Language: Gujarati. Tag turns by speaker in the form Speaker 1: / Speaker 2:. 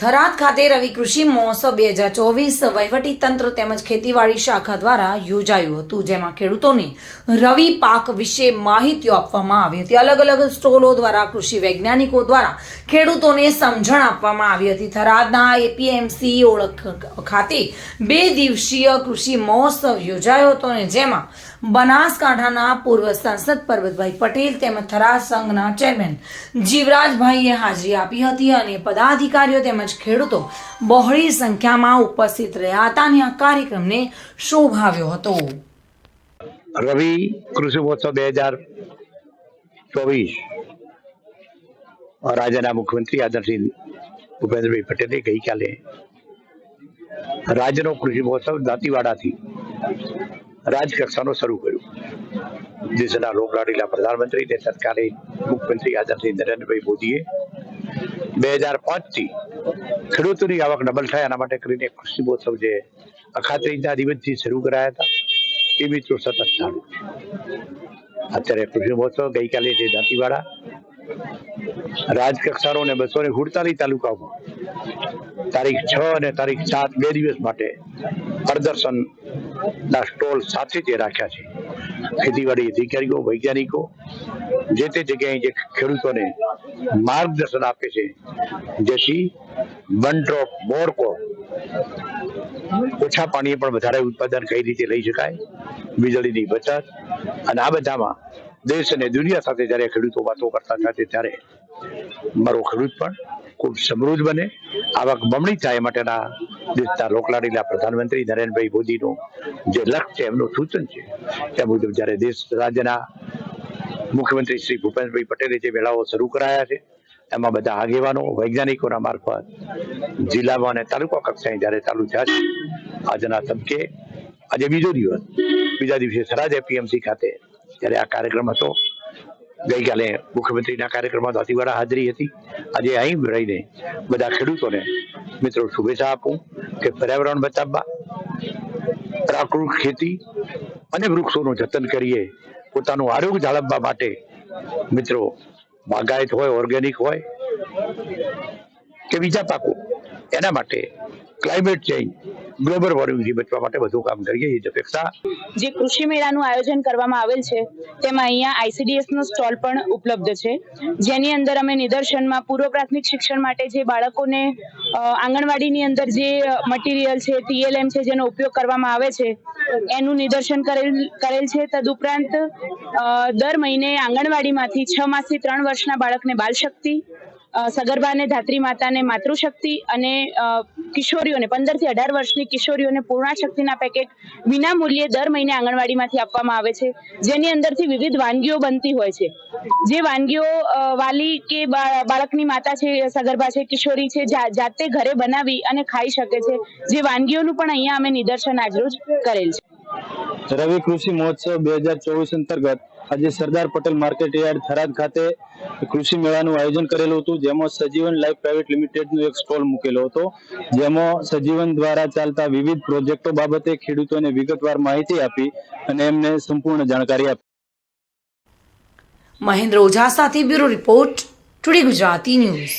Speaker 1: થરાદ ખાતે રવિ કૃષિ મહોત્સવ બે હજાર ચોવીસ વહીવટી તંત્ર તેમજ ખેતીવાડી શાખા દ્વારા યોજાયું હતું, જેમાં ખેડૂતોને રવિ પાક વિશે માહિતીઓ આપવામાં આવી હતી. અલગ અલગ સ્ટોલો દ્વારા કૃષિ વૈજ્ઞાનિકો દ્વારા ખેડૂતોને સમજણ આપવામાં આવી હતી. થરાદના એપીએમસી ઓળખ ખાતે બે દિવસીય કૃષિ મહોત્સવ યોજાયો હતો અને જેમાં બનાસકાંઠાના પૂર્વ સાંસદ પરબતભાઈ પટેલ તેમજ થરાદ સંઘના ચેરમેન જીવરાજભાઈએ હાજરી આપી હતી અને પદાધિકારીઓ તેમજ ખેડૂતો બહોળી સંખ્યામાં ઉપસ્થિત રહ્યા હતા અને આ કાર્યક્રમને શોભાવ્યો હતો.
Speaker 2: રવિ કૃષિ મહોત્સવ બે હજાર ચોવીસ. રાજ્યના મુખ્યમંત્રી આદરસિંહ ભૂપેન્દ્રભાઈ પટેલે ગઈકાલે રાજ્યનો કૃષિ મહોત્સવ દાંતીવાડાથી રાજકક્ષાનો શરૂ કર્યો. દેશના લોકલાડીલા પ્રધાનમંત્રી અને તત્કાલીન મુખ્યમંત્રી આદરસિંહ નરેન્દ્રભાઈ મોદીએ બે હજાર પાંચથી ખેડૂતોની આવક ડબલ થાય એના માટે કરીને કૃષિ મહોત્સવ જે અખાત્રીજના દિવસથી શરૂ કરાયા હતા. એ મિત્રો સતત ચાલુ અત્યારે કૃષિ મહોત્સવ ગઈકાલે જે દાંતીવાડા, રાજકક્ષાનો ને બસો ને સુડતાલીસ તાલુકામાં તારીખ છ અને તારીખ સાત બે દિવસ માટે પ્રદર્શન ના સ્ટોલ સાથે જે રાખ્યા છે. ખેતીવાડી અધિકારીઓ, વૈજ્ઞાનિકો જે તે જગ્યાએ જે ખેડૂતોને માર્ગદર્શન આપે છે, જેથી વન ડ્રોપ ઓછા પાણીએ પણ વધારે ઉત્પાદન કઈ રીતે લઈ શકાય, વીજળીની બચત, અને આ બધામાં દેશ અને દુનિયા સાથે જ્યારે ખેડૂતો વાતો કરતા હતા ત્યારે મારો ખેડૂત પણ ખૂબ સમૃદ્ધ બને. આવક બમણી થાય માટેના દેશના લોકલાડીલા પ્રધાનમંત્રી નરેન્દ્રભાઈ મોદીનું જે લક્ષ્ય છે, એમનું સૂચન છે તે મુજબ જ્યારે દેશ રાજ્યના મુખ્યમંત્રી શ્રી ભૂપેન્દ્રભાઈ પટેલે જે મેળાઓ શરૂ કરાયા છે, એમાં બધા આગેવાનો, વૈજ્ઞાનિકોના મારફત જિલ્લામાં અને તાલુકા કક્ષાએ જ્યારે ચાલુ થયા છે, આજના તબકે આજે બીજો દિવસ, બીજા દિવસે સરાજ એપીએમસી ખાતે જ્યારે આ કાર્યક્રમ હતો, ગઈકાલે મુખ્યમંત્રીના કાર્યક્રમમાં દાતીવાડા હાજરી હતી. આજે અહીં રહીને બધા ખેડૂતોને મિત્રો શુભેચ્છા આપું કે પર્યાવરણ બચાવવા, પ્રાકૃતિક ખેતી અને વૃક્ષોનું જતન કરીએ પોતાનું આરોગ્ય જાળવવા માટે મિત્રો બાગાયત હોય ઓર્ગેનિક હોય કે બીજા પાકો, એના માટે ક્લાઇમેટ ચેન્જ ગ્લોબલ વોર્મિંગથી બચવા માટે બધું કામ કરીએ એ જ અપેક્ષા.
Speaker 3: જે કૃષિ મેળાનું આયોજન કરવામાં આવેલ છે, તેમાં અહીંયા આઈસીડીએસ નો સ્ટોલ પણ ઉપલબ્ધ છે. જેની અંદર અમે નિદર્શનમાં પૂર્વ પ્રાથમિક શિક્ષણ માટે જે બાળકોને આંગણવાડીની અંદર જે મટીરિયલ છે ટીએલએમ છે, જેનો ઉપયોગ કરવામાં આવે છે, એનું નિદર્શન કરેલ કરેલ છે. તદુપરાંત દર મહિને આંગણવાડીમાંથી છ માસથી ત્રણ વર્ષના બાળકને બાલશક્તિ સગર્ભા અને ધાત્રી માતાને માતૃશક્તિ અને કિશોરીઓને પંદરથી અઢાર વર્ષની કિશોરીઓને પૂર્ણાશક્તિના પેકેટ વિના મૂલ્યે દર મહિને આંગણવાડીમાંથી આપવામાં આવે છે, જેની અંદરથી વિવિધ વાનગીઓ બનતી હોય છે. જે વાનગીઓ વાલી કે બાળકની માતા છે, સગર્ભા છે, કિશોરી છે જાતે ઘરે બનાવી અને ખાઈ શકે છે, જે વાનગીઓનું પણ અહીંયા અમે નિદર્શન આજરોજ કરેલ છે.
Speaker 4: રવિ કૃષિ મહોત્સવ બે હજાર ચોવીસ અંતર્ગત આજે સરદાર પટેલ માર્કેટ યાર્ડ થરાદ ખાતે કૃષિ મેળાનું આયોજન કરેલું હતું, જેમાં સજીવન લાઈફ પ્રાઇવેટ લિમિટેડનો એક સ્ટોલ મૂકેલો હતો, જેમાં સજીવન દ્વારા ચાલતા વિવિધ પ્રોજેક્ટો બાબતે ખેડૂતોને વિગતવાર માહિતી આપી અને એમને સંપૂર્ણ જાણકારી આપી.
Speaker 1: મહેન્દ્ર ઓઝા સાથે bureau report, today Gujarati news.